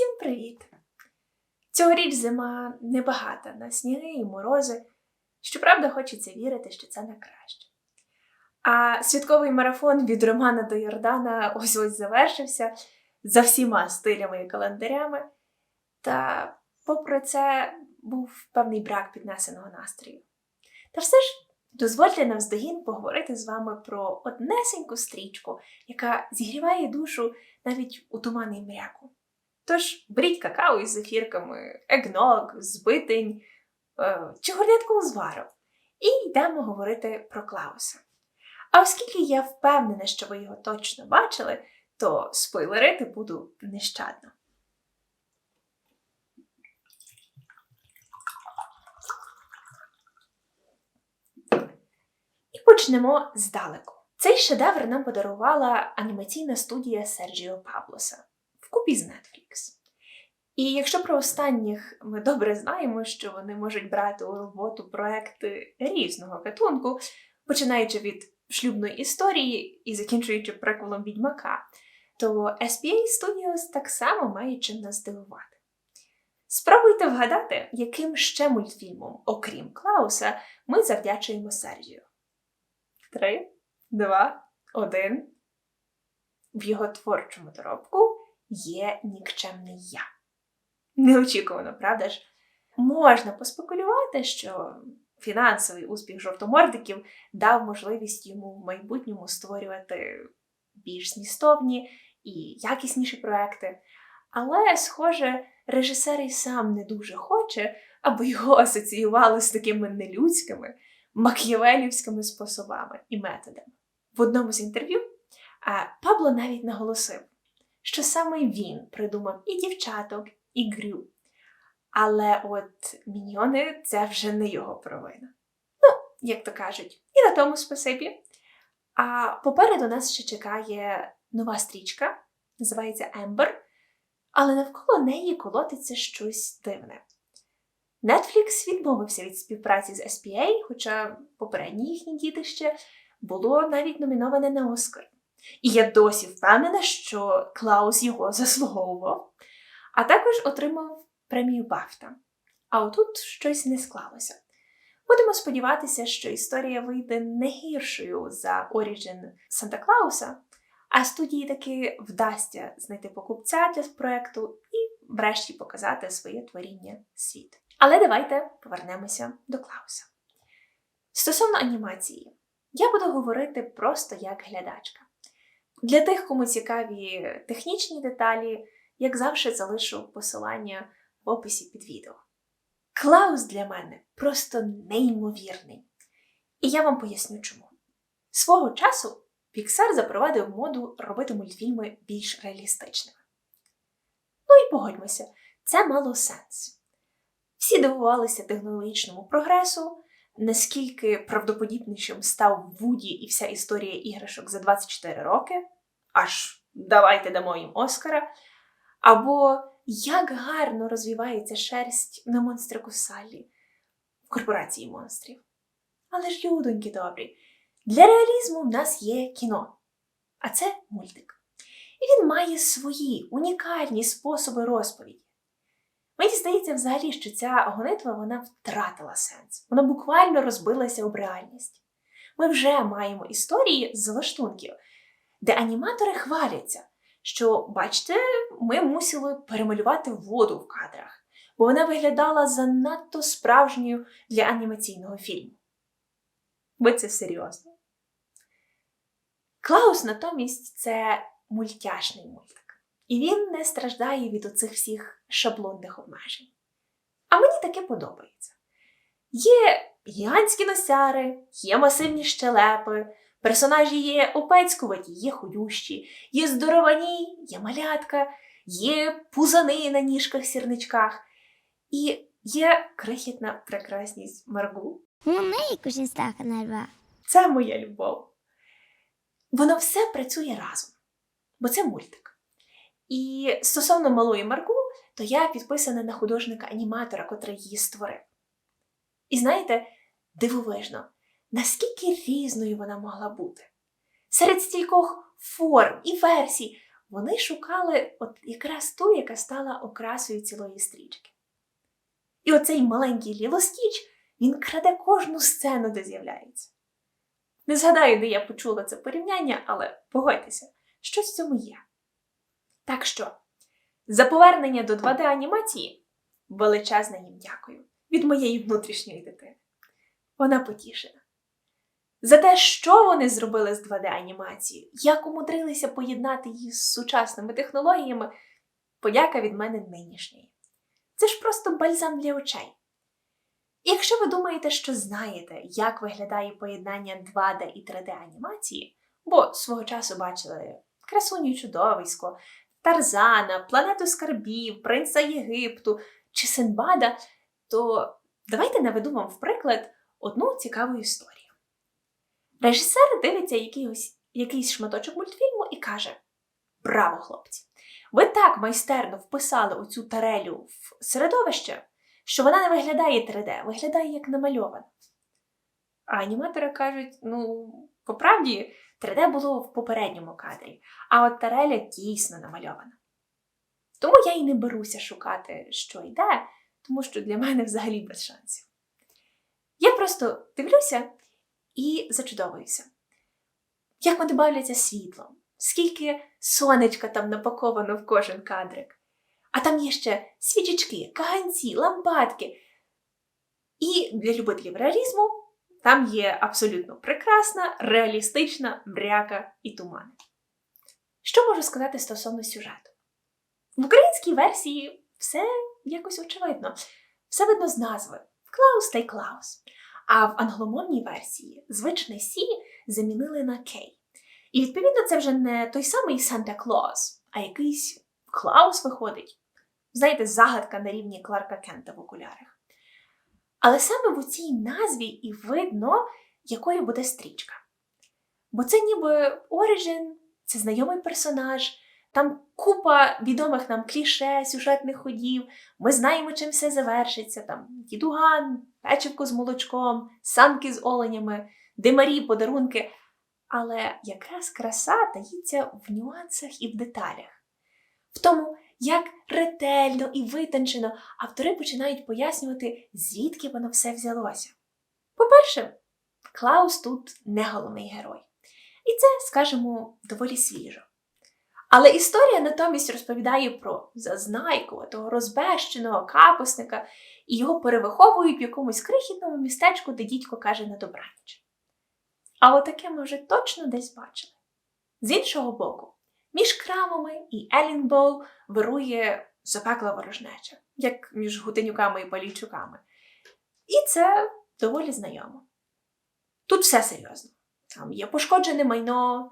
Всім привіт! Цьогоріч зима небагата на сніги і морози. Щоправда, хочеться вірити, що це на краще. А святковий марафон від Романа до Йордана ось ось завершився за всіма стилями і календарями. Та, попри це, був певний брак піднесеного настрою. Та все ж дозвольте навздогін поговорити з вами про однесеньку стрічку, яка зігріває душу навіть у туманний мряку. Тож беріть какао із зефірками, егног, збитень е, чи горнятку узвару і йдемо говорити про Клауса. А оскільки я впевнена, що ви його точно бачили, то спойлерити буду нещадно. І почнемо здалеку. Цей шедевр нам подарувала анімаційна студія Серджіо Паблоса вкупі з Netflix. І якщо про останніх ми добре знаємо, що вони можуть брати у роботу проекти різного гатунку, починаючи від шлюбної історії і закінчуючи приколом відьмака, то SPA Studios так само має чим нас здивувати. Спробуйте вгадати, яким ще мультфільмом, окрім Клауса, ми завдячуємо Сержію. Три, два, один. В його творчому доробку є нікчемний я. Неочікувано, правда ж? Можна поспекулювати, що фінансовий успіх жовтомордиків дав можливість йому в майбутньому створювати більш змістовні і якісніші проекти. Але, схоже, режисер і сам не дуже хоче, аби його асоціювали з такими нелюдськими, мак'євелівськими способами і методами. В одному з інтерв'ю Пабло навіть наголосив, що саме він придумав і дівчаток, і грю. Але от міньйони це вже не його провина. Ну, як то кажуть, і на тому спасибі. А попереду нас ще чекає нова стрічка, називається Ембер, але навколо неї колотиться щось дивне. Netflix відмовився від співпраці з SPA, хоча попереднє їхнє дітище було навіть номіноване на Оскар. І я досі впевнена, що Клаус його заслуговував, а також отримав премію Бафта. А отут щось не склалося. Будемо сподіватися, що історія вийде не гіршою за Оріджин Санта Клауса, а студії таки вдасться знайти покупця для проекту і, врешті, показати своє творіння світ. Але давайте повернемося до Клауса. Стосовно анімації, я буду говорити просто як глядачка. Для тих, кому цікаві технічні деталі, як завжди, залишу посилання в описі під відео. Клаус для мене просто неймовірний. І я вам поясню чому. Свого часу Pixar запровадив моду робити мультфільми більш реалістичними. Ну і погодьмося, це мало сенс. Всі дивувалися технологічному прогресу, наскільки правдоподібнішим став Вуді і вся історія іграшок за 24 роки, аж давайте дамо їм Оскара, або як гарно розвивається шерсть на монстрику Саллі в корпорації монстрів. Але ж, людоньки добрі, для реалізму в нас є кіно, а це мультик. І він має свої унікальні способи розповіді. Мені здається, взагалі, що ця гонитва вона втратила сенс. Вона буквально розбилася об реальність. Ми вже маємо історії з лаштунків, де аніматори хваляться, що, бачите, ми мусили перемалювати воду в кадрах, бо вона виглядала занадто справжньою для анімаційного фільму. Ви це серйозно. Клаус натомість це мультяшний мультик. І він не страждає від оцих всіх шаблонних обмежень. А мені таке подобається. Є гігантські носяри, є масивні щелепи, персонажі є опецькуваті, є ходющі, є здоровані, є малятка, є пузани на ніжках сірничках, і є крихітна прекрасність Маргу. Це моя любов. Воно все працює разом, бо це мультик. І стосовно малої Марку, то я підписана на художника-аніматора, котрий її створив. І знаєте, дивовижно, наскільки різною вона могла бути. Серед стількох форм і версій вони шукали от якраз ту, яка стала окрасою цілої стрічки. І оцей маленький Ліло Стіч, він краде кожну сцену, де з'являється. Не згадаю, де я почула це порівняння, але погодьтеся, щось в цьому є. Так що, за повернення до 2D-анімації величезне їм дякую від моєї внутрішньої дитини. Вона потішена. За те, що вони зробили з 2D-анімацією, як умудрилися поєднати її з сучасними технологіями, подяка від мене нинішньої. Це ж просто бальзам для очей. І якщо ви думаєте, що знаєте, як виглядає поєднання 2D і 3D анімації, бо свого часу бачили красуню чудовисько, Тарзана, планету скарбів, принца Єгипту чи Синбада, то давайте наведу вам в приклад одну цікаву історію. Режисер дивиться якийсь, якийсь шматочок мультфільму і каже: Браво, хлопці! Ви так майстерно вписали оцю тарелю в середовище, що вона не виглядає 3D, виглядає як намальована. А аніматори кажуть: ну, по правді, 3D було в попередньому кадрі, а от тареля дійсно намальована. Тому я і не беруся шукати, що йде, тому що для мене взагалі без шансів. Я просто дивлюся і зачудовуюся. Як вони бавляться світлом, скільки сонечка там напаковано в кожен кадрик. А там є ще свічечки, каганці, лампадки. І для любителів реалізму там є абсолютно прекрасна, реалістична мряка і туман. Що можу сказати стосовно сюжету? В українській версії все якось очевидно, все видно з назви Клаус та й Клаус. А в англомовній версії звичне Сі замінили на Кей. І відповідно це вже не той самий Санта Клаус, а якийсь Клаус виходить. Знаєте, загадка на рівні Кларка Кента в окулярах. Але саме в цій назві і видно, якою буде стрічка. Бо це ніби Origin, це знайомий персонаж, там купа відомих нам кліше, сюжетних ходів, ми знаємо, чим все завершиться. Там дідуган, печивко з молочком, санки з оленями, димарі, подарунки. Але якраз краса таїться в нюансах і в деталях. В тому, як ретельно і витончено автори починають пояснювати, звідки воно все взялося. По-перше, Клаус тут не головний герой. І це, скажімо, доволі свіжо. Але історія натомість розповідає про зазнайку, того розбещеного капусника, і його перевиховують в якомусь крихітному містечку, де дідько каже на добраніч. А отаке ми вже точно десь бачили. З іншого боку, між крамами і Елінбоу вирує запекла ворожнеча, як між гутенюками і палійчуками. І це доволі знайомо. Тут все серйозно. Там є пошкоджене майно,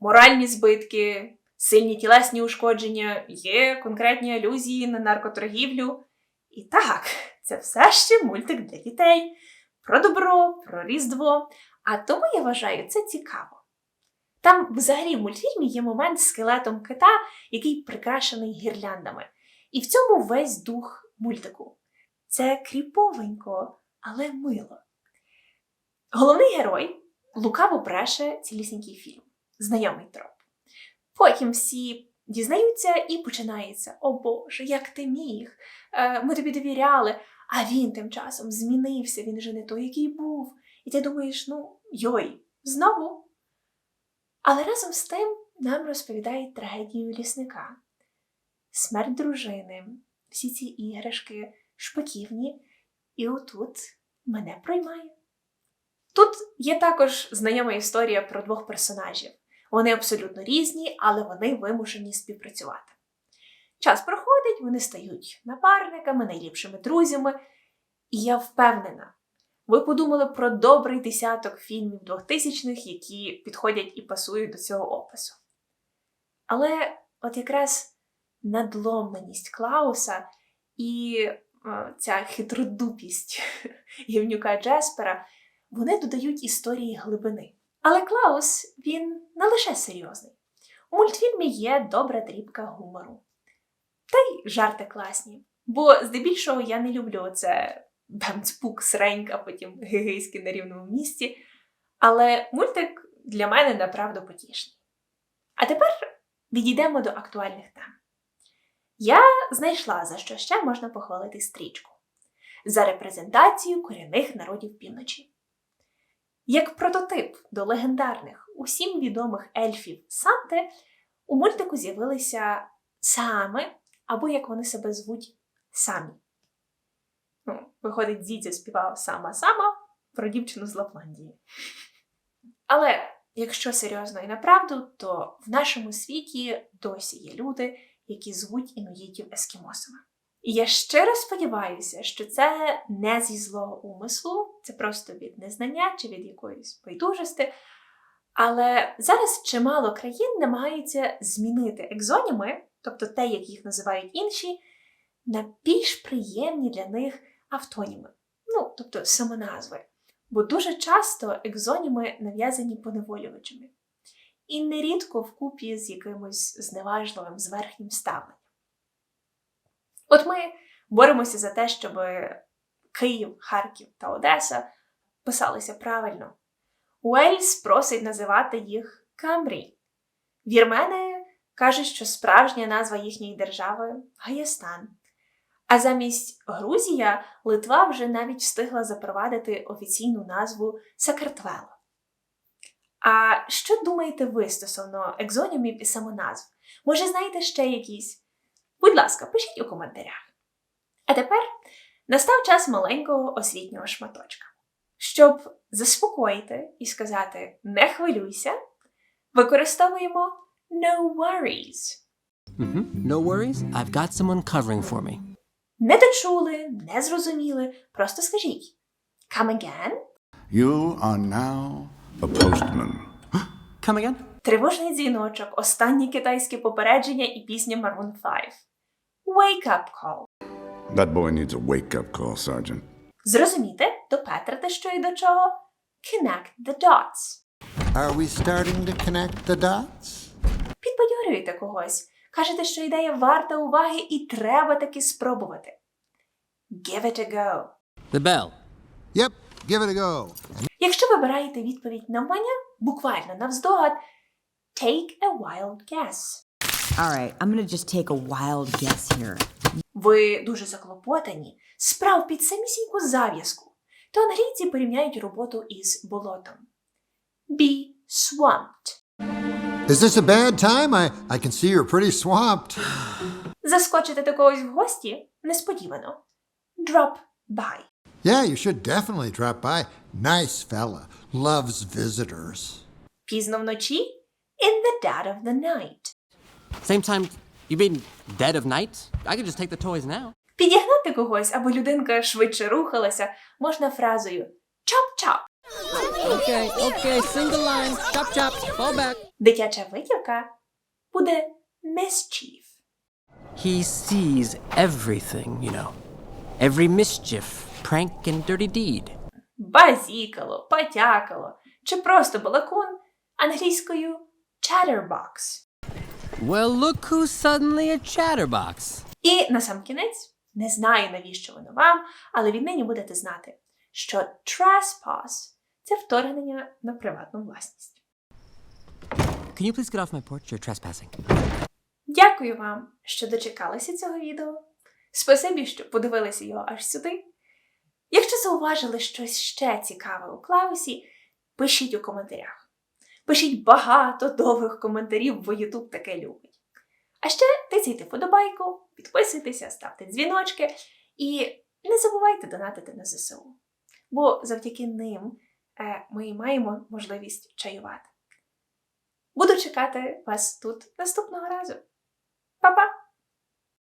моральні збитки, сильні тілесні ушкодження, є конкретні алюзії на наркоторгівлю. І так, це все ще мультик для дітей про добро, про різдво. А тому я вважаю це цікаво. Там взагалі в мультфільмі є момент з скелетом кита, який прикрашений гірляндами. І в цьому весь дух мультику. Це кріповенько, але мило. Головний герой лукаво бреше цілісінький фільм, знайомий троп. Потім всі дізнаються і починається: О Боже, як ти міг? Е, Ми тобі довіряли, а він тим часом змінився, він вже не той, який був. І ти думаєш, ну, йой, знову. Але разом з тим нам розповідають трагедію лісника, смерть дружини, всі ці іграшки шпаківні, і отут мене проймає. Тут є також знайома історія про двох персонажів. Вони абсолютно різні, але вони вимушені співпрацювати. Час проходить, вони стають напарниками, найліпшими друзями, і я впевнена, ви подумали про добрий десяток фільмів 2000-х, які підходять і пасують до цього опису. Але от якраз надломленість Клауса і е, ця хитродупість гівнюка Джеспера вони додають історії глибини. Але Клаус він не лише серйозний. У мультфільмі є добра дрібка гумору. Та й жарти класні. Бо здебільшого я не люблю це бемцпук, среньк, а потім гигейськи на рівному місці. Але мультик для мене направду потішний. А тепер відійдемо до актуальних тем. Я знайшла, за що ще можна похвалити стрічку за репрезентацію корінних народів півночі. Як прототип до легендарних, усім відомих ельфів Санти, у мультику з'явилися сами, або як вони себе звуть, самі. Ну, виходить, Дідзя співав сама-сама про дівчину з Лапландії. Але якщо серйозно і направду, то в нашому світі досі є люди, які звуть інуїтів ескімосами. І я щиро сподіваюся, що це не зі злого умислу, це просто від незнання чи від якоїсь байдужості. Але зараз чимало країн намагаються змінити екзоніми, тобто те, як їх називають інші, на більш приємні для них автоніми, ну, тобто самоназви. Бо дуже часто екзоніми нав'язані поневолювачами. І нерідко вкупі з якимось зневажливим зверхнім ставленням. От ми боремося за те, щоб Київ, Харків та Одеса писалися правильно. Уельс просить називати їх Камбрій. Вірмени кажуть, що справжня назва їхньої держави Гаєстан. А замість Грузія Литва вже навіть встигла запровадити офіційну назву Сакартвело. А що думаєте ви стосовно екзонімів і самоназв? Може, знаєте ще якісь? Будь ласка, пишіть у коментарях. А тепер настав час маленького освітнього шматочка. Щоб заспокоїти і сказати не хвилюйся, використовуємо no worries. Mm-hmm. No worries. I've got someone covering for me. Не дочули, не зрозуміли, просто скажіть. Come again? You are now a postman. Come again? Тривожний дзвіночок, останнє китайське попередження і пісня Maroon 5. Wake up call. That boy needs a wake up call, Sergeant. Зрозуміти, допетрити, що і до чого. Connect the dots. Are we starting to connect the dots? Підбадьорюєте когось. Кажете, що ідея варта уваги і треба таки спробувати. Give it a go. The bell. Yep, give it a go. Якщо вибираєте відповідь навмання, буквально навздогад, take a wild guess. All right, I'm gonna just take a wild guess here. Ви дуже заклопотані, справ під самісіньку зав'язку, то англійці порівняють роботу із болотом. Be swamped. Is this a bad time? I, I can see you're pretty swamped. Заскочити до когось в гості несподівано. Drop by. Yeah, you should definitely drop by. Nice fella. Loves visitors. Пізно вночі in the dead of the night. Same time. You mean dead of night? I could just take the toys now. Підігнати когось, аби людинка швидше рухалася, можна фразою chop-chop. Okay, okay. Single line. Chop, chop. Fall back. Дитяча витівка буде mischief. He sees everything, you know. Every mischief, prank, and dirty deed. Базікало, потякало чи просто балакун англійською chatterbox. Well, look who's suddenly a chatterbox. І насамкінець, не знаю, навіщо воно вам, але віднині будете знати, що trespass – це вторгнення на приватну власність. Can you please get off my porch? You're trespassing. Дякую вам, що дочекалися цього відео. Спасибі, що подивилися його аж сюди. Якщо зауважили щось ще цікаве у Клаусі, пишіть у коментарях. Пишіть багато довгих коментарів, бо Ютуб таке любить. А ще тицяйте вподобайку, підписуйтеся, ставте дзвіночки і не забувайте донатити на ЗСУ. Бо завдяки ним ми маємо можливість чаювати. Буду чекати вас тут наступного разу. Па-па!